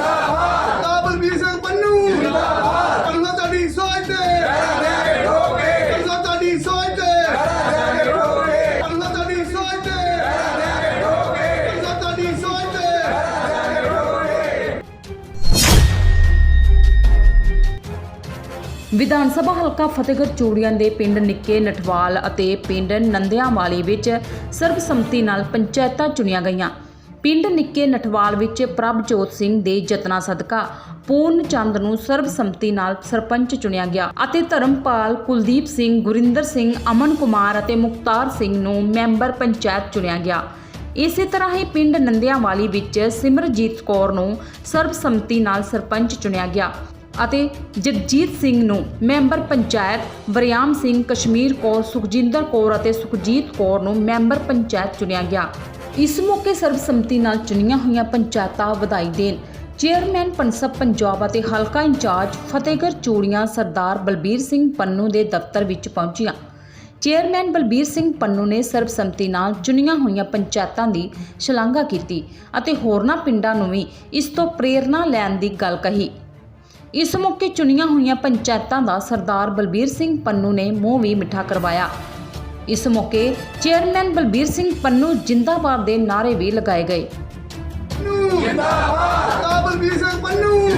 ਜਿੰਦਾਬਾਦ। ਕਾਬਲਵੀਰ ਸਿੰਘ ਪੰਨੂ। ਜਿੰਦਾਬਾਦ। ਕੰਨਾ ਤੁਹਾਡੀ ਸੋਚ ਤੇ। ਕੰਨਾ ਤੁਹਾਡੀ ਸੋਚ ਤੇ। ਕੰਨਾ ਤੁਹਾਡੀ ਸੋਚ ਤੇ। ਕੰਨਾ ਤੁਹਾਡੀ ਸੋਚ ਤੇ। ਵਿਧਾਨ ਸਭਾ ਹਲਕਾ ਫਤਿਹਗੜ੍ਹ ਚੂੜੀਆਂ ਦੇ ਪਿੰਡ ਨਿੱਕੇ ਨਟਵਾਲ ਅਤੇ ਪਿੰਡ ਨੰਦਿਆਂਵਾਲੀ ਵਿੱਚ ਸਰਬਸੰਮਤੀ ਨਾਲ ਪੰਚਾਇਤਾਂ ਚੁਣੀਆਂ ਗਈਆਂ। ਪਿੰਡ ਨਿੱਕੇ ਨਠਵਾਲ ਵਿੱਚ ਪ੍ਰਭਜੋਤ ਸਿੰਘ ਦੇ ਯਤਨਾਂ ਸਦਕਾ ਪੂਰਨ ਚੰਦ ਨੂੰ ਸਰਬਸੰਮਤੀ ਨਾਲ ਸਰਪੰਚ ਚੁਣਿਆ ਗਿਆ ਅਤੇ ਧਰਮਪਾਲ ਕੁਲਦੀਪ ਸਿੰਘ, ਗੁਰਿੰਦਰ ਸਿੰਘ, ਅਮਨ ਕੁਮਾਰ ਅਤੇ ਮੁਖਤਾਰ ਸਿੰਘ ਨੂੰ ਮੈਂਬਰ ਪੰਚਾਇਤ ਚੁਣਿਆ ਗਿਆ। ਇਸੇ ਤਰ੍ਹਾਂ ਹੀ ਪਿੰਡ ਨੰਦਿਆਂਵਾਲੀ ਵਿੱਚ ਸਿਮਰਜੀਤ ਕੌਰ ਨੂੰ ਸਰਬਸੰਮਤੀ ਨਾਲ ਸਰਪੰਚ ਚੁਣਿਆ ਗਿਆ ਅਤੇ ਜਗਜੀਤ ਸਿੰਘ ਨੂੰ ਮੈਂਬਰ ਪੰਚਾਇਤ, ਵਰਿਆਮ ਸਿੰਘ, ਕਸ਼ਮੀਰ ਕੌਰ, ਸੁਖਜਿੰਦਰ ਕੌਰ ਅਤੇ ਸੁਖਜੀਤ ਕੌਰ ਨੂੰ ਮੈਂਬਰ ਪੰਚਾਇਤ ਚੁਣਿਆ ਗਿਆ। ਇਸ ਮੌਕੇ ਸਰਬਸੰਮਤੀ ਨਾਲ ਚੁਣੀਆਂ ਹੋਈਆਂ ਪੰਚਾਇਤਾਂ ਵਧਾਈ ਦੇਣ। ਚੇਅਰਮੈਨ ਪੰਸਬ ਪੰਜਾਬ ਅਤੇ ਹਲਕਾ ਇੰਚਾਰਜ ਫਤਿਹਗੜ੍ਹ ਚੂੜੀਆਂ ਸਰਦਾਰ ਬਲਬੀਰ ਸਿੰਘ ਪੰਨੂ ਦੇ ਦਫ਼ਤਰ ਵਿੱਚ ਪਹੁੰਚੀਆਂ। ਚੇਅਰਮੈਨ ਬਲਬੀਰ ਸਿੰਘ ਪੰਨੂ ਨੇ ਸਰਬਸੰਮਤੀ ਨਾਲ ਚੁਣੀਆਂ ਹੋਈਆਂ ਪੰਚਾਇਤਾਂ ਦੀ ਸ਼ਲਾਘਾ ਕੀਤੀ ਅਤੇ ਹੋਰਨਾਂ ਪਿੰਡਾਂ ਨੂੰ ਵੀ ਇਸ ਤੋਂ ਪ੍ਰੇਰਣਾ ਲੈਣ ਦੀ ਗੱਲ ਕਹੀ। ਇਸ ਮੌਕੇ ਚੁਣੀਆਂ ਹੋਈਆਂ ਪੰਚਾਇਤਾਂ ਦਾ ਸਰਦਾਰ ਬਲਬੀਰ ਸਿੰਘ ਪੰਨੂ ਨੇ ਮੂੰਹ ਵੀ ਮਿੱਠਾ ਕਰਵਾਇਆ। ਇਸ ਮੌਕੇ ਚੇਅਰਮੈਨ ਬਲਬੀਰ ਸਿੰਘ ਪੰਨੂ ਜਿੰਦਾਬਾਦ ਦੇ ਨਾਅਰੇ ਵੀ ਲਗਾਏ ਗਏ। ਜਿੰਦਾਬਾਦ! ਕਾਬਲਵੀਰ ਸਿੰਘ ਪੰਨੂ!